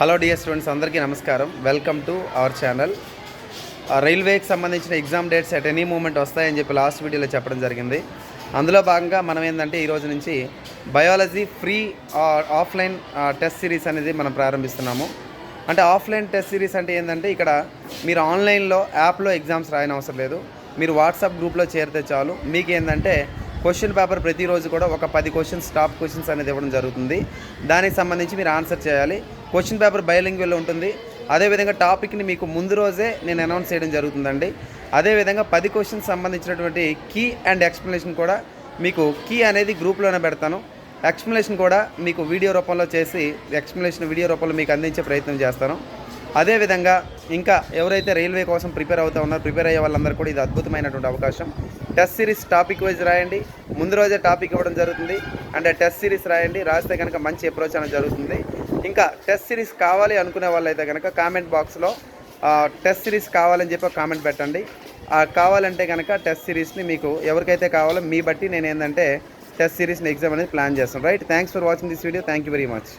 Hello dear students అందరికీ నమస్కారం. Welcome to our channel రైల్వేకి సంబంధించిన exam dates at any moment వస్తాయని చెప్పి లాస్ట్ వీడియోలో చెప్పడం జరిగింది. అందులో భాగంగా మనం ఏంటంటే ఈరోజు నుంచి biology free offline test series అనేది మనం ప్రారంభిస్తున్నాము. అంటే ఆఫ్లైన్ టెస్ట్ సిరీస్ అంటే ఏంటంటే ఇక్కడ మీరు ఆన్లైన్లో యాప్లో ఎగ్జామ్స్ రాయని అవసరం లేదు. మీరు వాట్సాప్ గ్రూప్లో చేరితే చాలు. మీకు ఏంటంటే క్వశ్చన్ పేపర్ ప్రతిరోజు కూడా ఒక పది క్వశ్చన్స్ టాప్ క్వశ్చన్స్ అనేది ఇవ్వడం జరుగుతుంది. దానికి సంబంధించి మీరు ఆన్సర్ చేయాలి. క్వశ్చన్ పేపర్ బయోలింగ్వెల్ ఉంటుంది. అదేవిధంగా టాపిక్ని మీకు ముందు రోజే నేను అనౌన్స్ చేయడం జరుగుతుందండి. అదేవిధంగా పది క్వశ్చన్స్ సంబంధించినటువంటి కీ అండ్ ఎక్స్ప్లెనేషన్ కూడా మీకు కీ అనేది గ్రూప్లోనే పెడతాను. ఎక్స్ప్లెనేషన్ కూడా మీకు వీడియో రూపంలో చేసి ఎక్స్ప్లెనేషన్ వీడియో రూపంలో మీకు అందించే ప్రయత్నం చేస్తాను. అదేవిధంగా ఇంకా ఎవరైతే రైల్వే కోసం ప్రిపేర్ అవుతూ ఉన్నారో ప్రిపేర్ అయ్యే వాళ్ళందరూ కూడా ఇది అద్భుతమైనటువంటి అవకాశం. టెస్ట్ సిరీస్ టాపిక్ వైజ్ రాయండి. ముందు రోజే టాపిక్ ఇవ్వడం జరుగుతుంది. అండ్ టెస్ట్ సిరీస్ రాయండి. రాస్తే కనుక మంచి అప్రోచ్ అనేది జరుగుతుంది. ఇంకా టెస్ట్ సిరీస్ కావాలి అనుకునే వాళ్ళైతే కనుక కామెంట్ బాక్స్లో టెస్ట్ సిరీస్ కావాలని చెప్పి కామెంట్ పెట్టండి. కావాలంటే కనుక టెస్ట్ సిరీస్ని మీకు ఎవరికైతే కావాలో మీ బట్టి నేను ఏంటంటే టెస్ట్ సిరీస్ని ఎగ్జామ్ అనేది ప్లాన్ చేస్తాను. Right? Thanks for watching this video. Thank you very much.